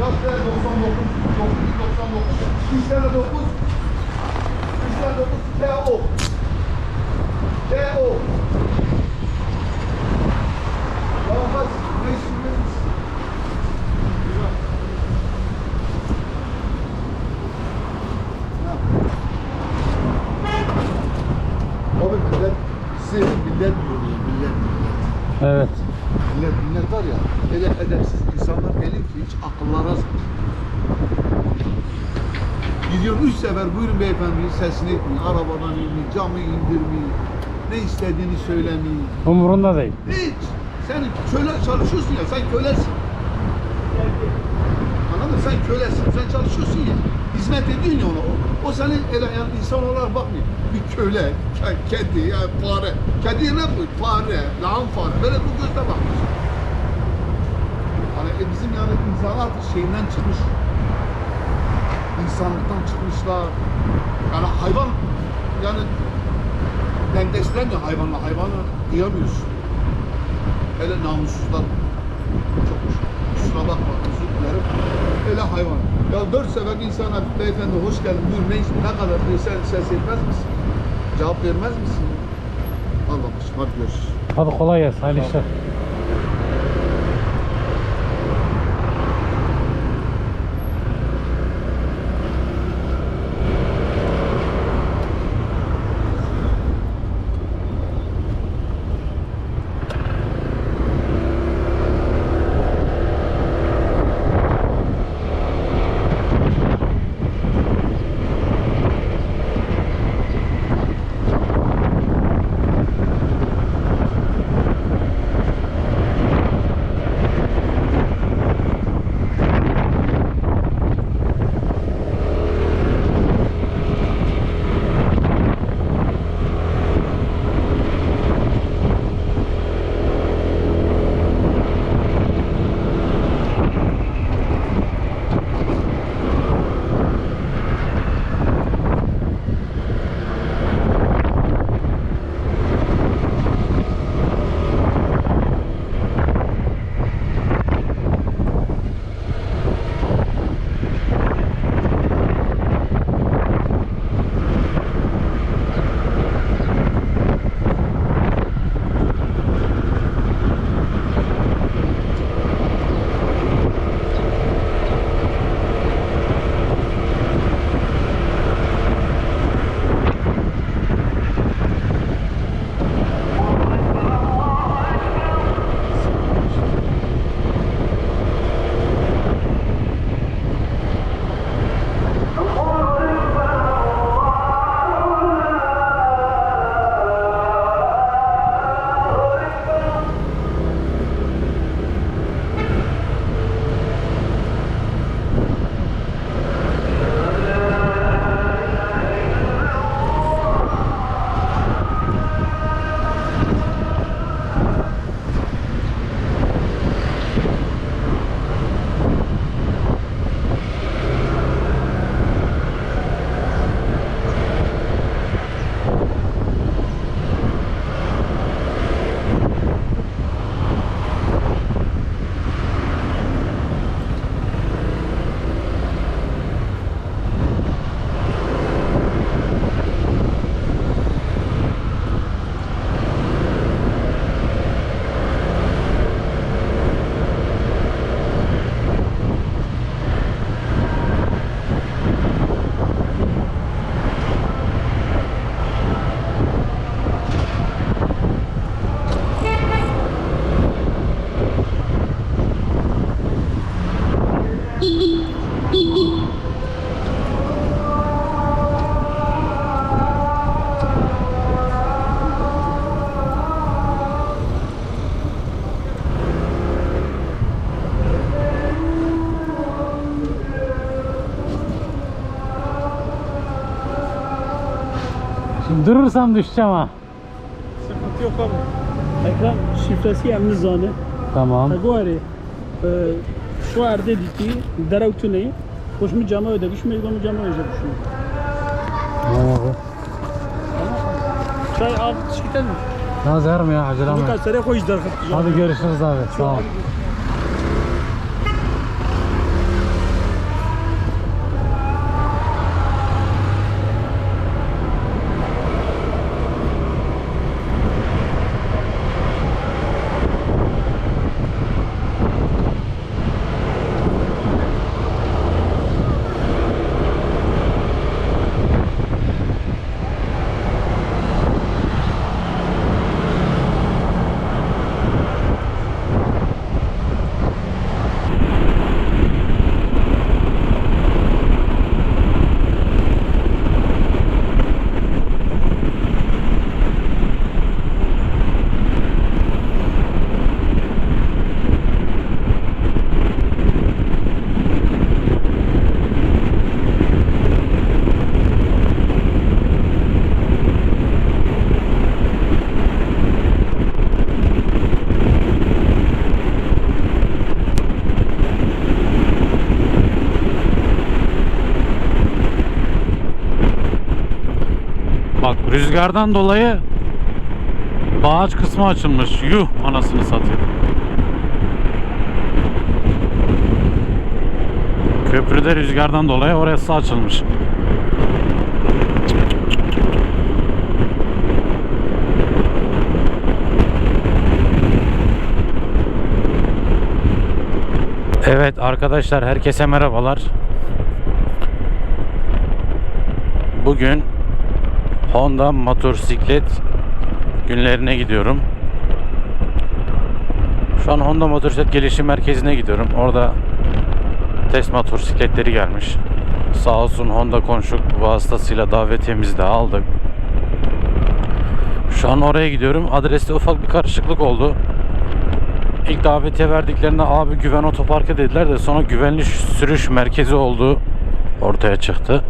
Yaz de 99, 999, 3 tane 9, 3 tane 9, TO. TO. Ya kaç, ne işin verir? Abi millet, size millet diyor ya, millet, millet. Evet. Millet, millet var ya, öyle edepsiz insanlar gelir ki hiç akıllara sıkıyor. Gidiyor üç sefer buyurun beyefendi sesini etmiyor, arabadan inmiyor, camı indirmiyor, ne istediğini söylemiyor. Umurunda değil. Hiç. Sen köle çalışıyorsun ya, sen kölesin. Anladın mı? Sen kölesin, sen çalışıyorsun ya. Hizmet ediyorsun ya ona. O, o seni ele, yani insan olarak bakmıyor. Bir köle, ke- kedi, ya fare. Kediye ne koy? Fare, lağım fare. Böyle bu gözle bakmış. Hani e, bizim yani insanlar şeyinden çıkmış. İnsanlıktan çıkmışlar. Yani hayvan, yani dengeçlenmiyor hayvanla. Hayvanla kıyamıyorsun. Hele namussuzlar çok kusura bakma özür dilerim. Hele hayvan. Ya dört sefer insana beyefendi hoş geldin buyur ne ne kadar diyor sen ses etmez misin? Cevap vermez misin? Al bakışım hadi görüşürüz. Hadi kolay gelsin. Hayırlı işler. Durursam düşeceğim ha. Sıkıntı yok abi. Ekran şifresi emnizane. Tamam. Agora, şu erde diti, deravtune, hoş mu cama öde, hoş mu mu cama öde düşün. Tamam abi. Çay al, şikayet mi? Nazar mı ya acelem Bu yok. Hadi görüşürüz abi. Sağ ol. Rüzgardan dolayı bağaç kısmı açılmış. Yuh anasını satayım. Köprüde rüzgardan dolayı orası açılmış. Evet arkadaşlar herkese merhabalar. Bugün Honda motosiklet günlerine gidiyorum. Şu an Honda Motosiklet Gelişim Merkezi'ne gidiyorum. Orada test motosikletleri gelmiş. Sağ olsun Honda konuşuk vasıtasıyla davetiyemizi de aldık. Şu an oraya gidiyorum. Adreste ufak bir karışıklık oldu. İlk davetiye verdiklerinde abi güven otoparkı dediler de sonra güvenli sürüş merkezi olduğu ortaya çıktı.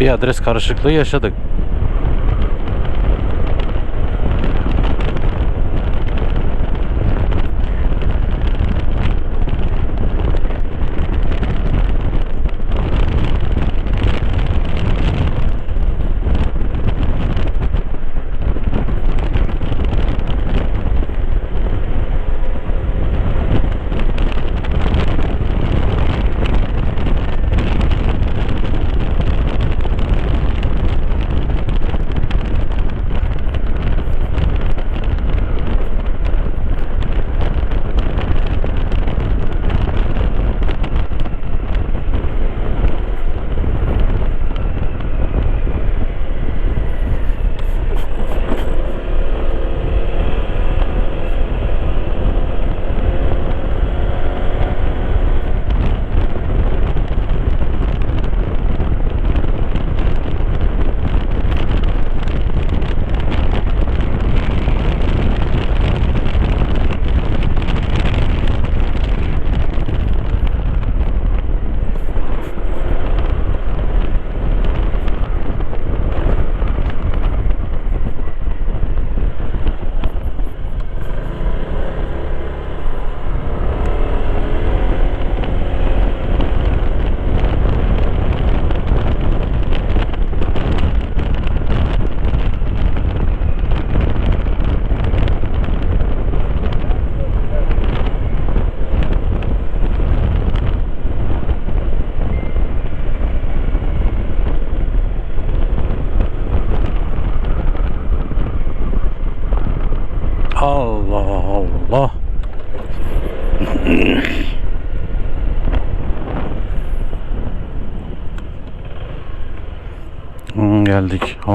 Bir adres karışıklığı yaşadık.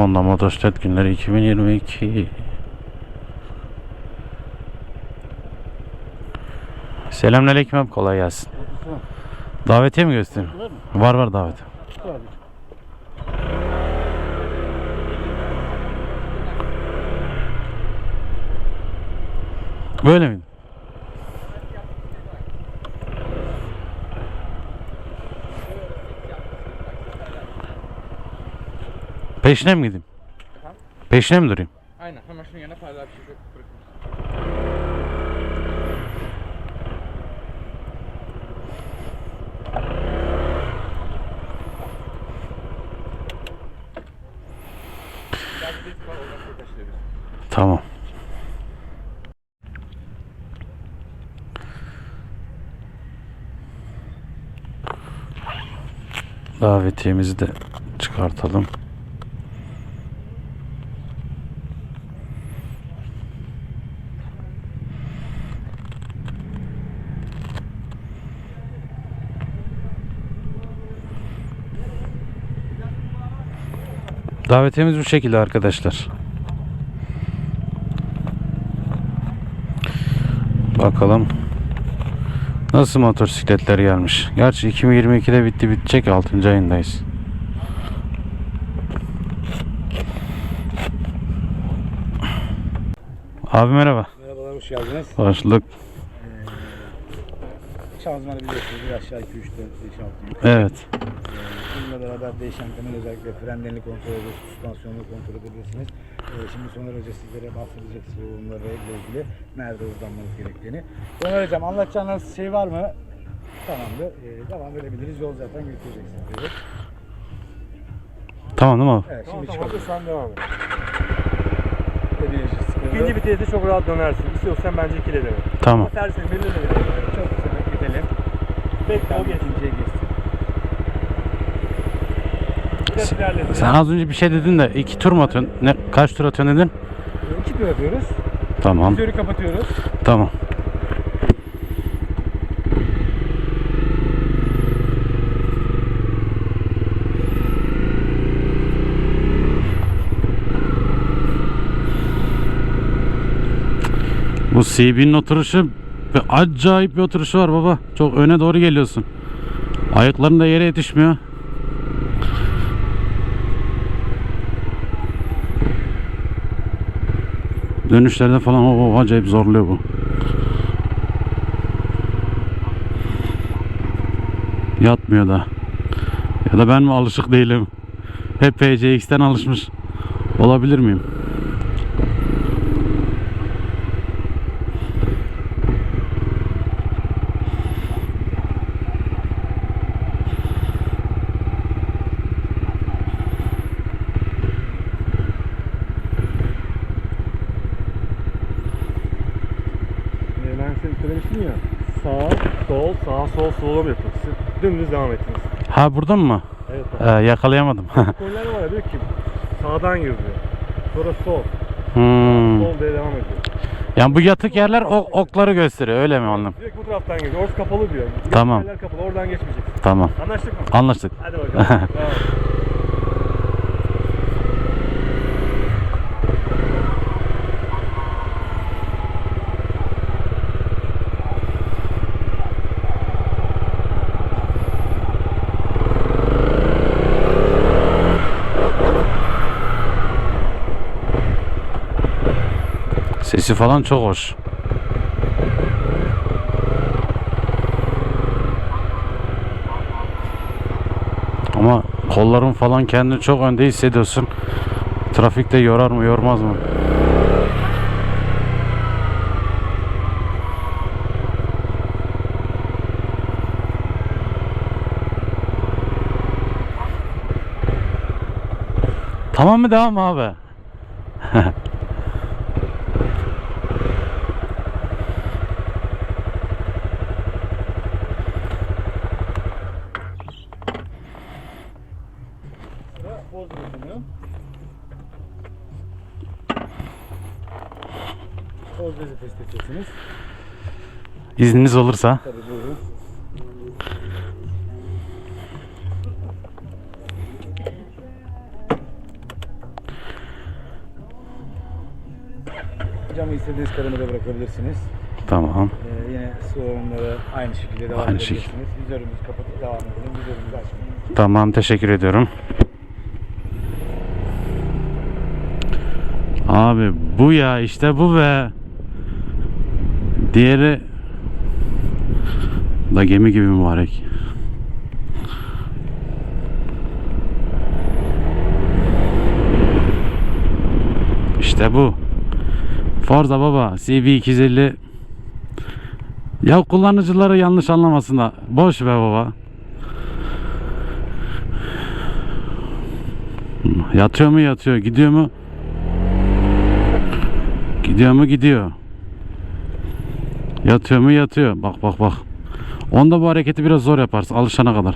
Honda Motosiklet günleri 2022. Selamünaleyküm abi kolay gelsin. Davetiye mi göstereyim? Var? Var davet. Böyle miydi? Peşine mi gideyim? Peşine mi durayım? Aynen hemen şunun yanına paralel bir şey taşıyoruz. Tamam. Davetiyemizi de çıkartalım. Davetiyemiz bu şekilde arkadaşlar. Bakalım. Nasıl motosikletler gelmiş? Gerçi 2022'de bitti bitecek 6. ayındayız. Abi merhaba. Merhabalar, hoş geldiniz. Hoş bulduk. Şanzımanı biliyorsunuz, bir aşağı 2, 3, 4, 5, 6 yukarı. Evet. Bununla beraber değişen temel özellikle frenlerini kontrol ediyorsunuz, süspansiyonunu kontrol edebilirsiniz. Ee, şimdi Soner Hoca sizlere bahsedecek bunlarla ilgili nerede hızlanmanız gerektiğini. Soner Hocam anlatacağınız şey var mı? Tamamdır. Ee, devam edebiliriz. Yol zaten götürecek sizleri. Tamam değil mi abi? Evet şimdi tamam çıkalım. an devam et. Sıkıldı. İkinci viteste çok rahat dönersin. İstiyorsan bence ikili dene. Tamam. Ama tersine belli de Çok kısa gidelim. Bekle o geçsin. ikinciye geçsin. İlerledi. Sen az önce bir şey dedin de iki tur mu atıyorsun? Ne, kaç tur atıyorsun dedin? İki tur atıyoruz. Tamam. Vizörü kapatıyoruz. Tamam. Bu CB'nin oturuşu bir acayip bir oturuşu var baba. Çok öne doğru geliyorsun. Ayakların da yere yetişmiyor. Dönüşlerde falan o, o acayip zorluyor bu. Yatmıyor da. Ya da ben mi alışık değilim? Hep PCX'ten alışmış. Olabilir miyim? Ee, ben seni söylemiştim ya. Sağ, sol, sağ, sol yapıyorsun. Dümdüz devam ettiniz. Ha buradan mı? Evet. Ee, yakalayamadım. Konular var ya diyor ki sağdan gir diyor. Sonra sol, hmm. sol diye devam ediyor. Yani bu yatık yerler ok- okları gösteriyor öyle mi anladım? Direkt bu taraftan gir. Orası kapalı diyor. Tamam. Yerler kapalı. Oradan geçmeyeceksin. Tamam. Anlaştık mı? Anlaştık. Hadi bakalım. Sesi falan çok hoş. Ama kolların falan kendini çok önde hissediyorsun. Trafikte yorar mı yormaz mı? Tamam mı devam abi? edeceksiniz. İzniniz olursa. Tabii buyurun. Camı istediğiniz kademede bırakabilirsiniz. Tamam. Ee, yine sorunları aynı şekilde devam Aynı edebilirsiniz. şekilde. Vizörümüzü kapatıp devam edelim. Vizörümüzü açmayın. Tamam teşekkür ediyorum. Abi bu ya işte bu be. Diğeri da gemi gibi mübarek. İşte bu. Forza baba CB250 ya kullanıcıları yanlış anlamasınlar. Boş be baba. Yatıyor mu yatıyor, gidiyor mu? Gidiyor mu gidiyor. Yatıyor mu yatıyor. Bak bak bak. Onda bu hareketi biraz zor yaparsın alışana kadar.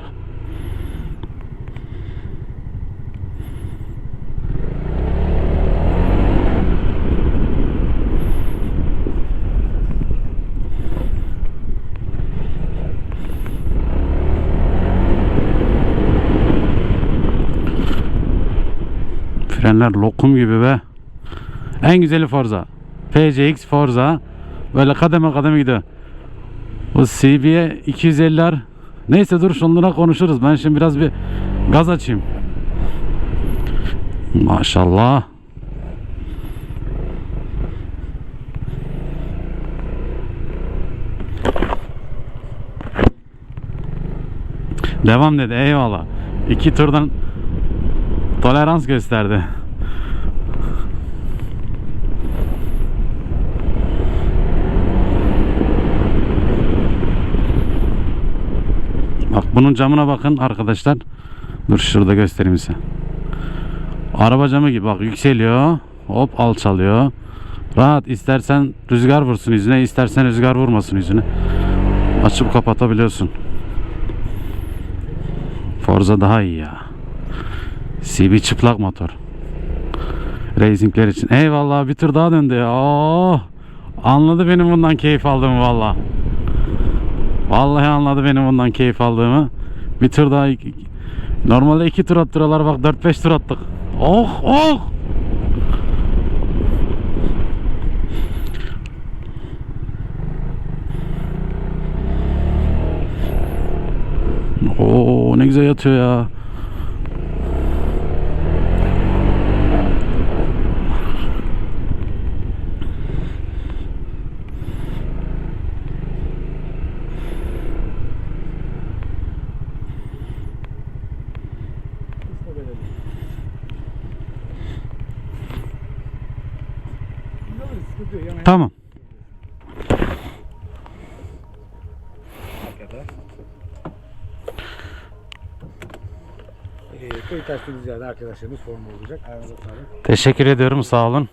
Frenler lokum gibi be. En güzeli Forza. PCX Forza. Böyle kademe kademe gidiyor. Bu CB'ye 250'ler. Neyse dur şunlara konuşuruz. Ben şimdi biraz bir gaz açayım. Maşallah. Devam dedi. Eyvallah. İki turdan tolerans gösterdi. Bak bunun camına bakın arkadaşlar. Dur şurada göstereyim size. Araba camı gibi bak yükseliyor. Hop alçalıyor. Rahat istersen rüzgar vursun yüzüne istersen rüzgar vurmasın yüzüne. Açıp kapatabiliyorsun. Forza daha iyi ya. CB çıplak motor. Racingler için. Eyvallah bir tur daha döndü ya. Oo, anladı benim bundan keyif aldığımı valla. Vallahi anladı benim bundan keyif aldığımı. Bir tur daha Normalde iki tur attırıyorlar bak 4-5 tur attık. Oh oh. Oo ne güzel yatıyor ya. Açtığımız yerde arkadaşlarımız formu olacak. Teşekkür ediyorum sağ olun.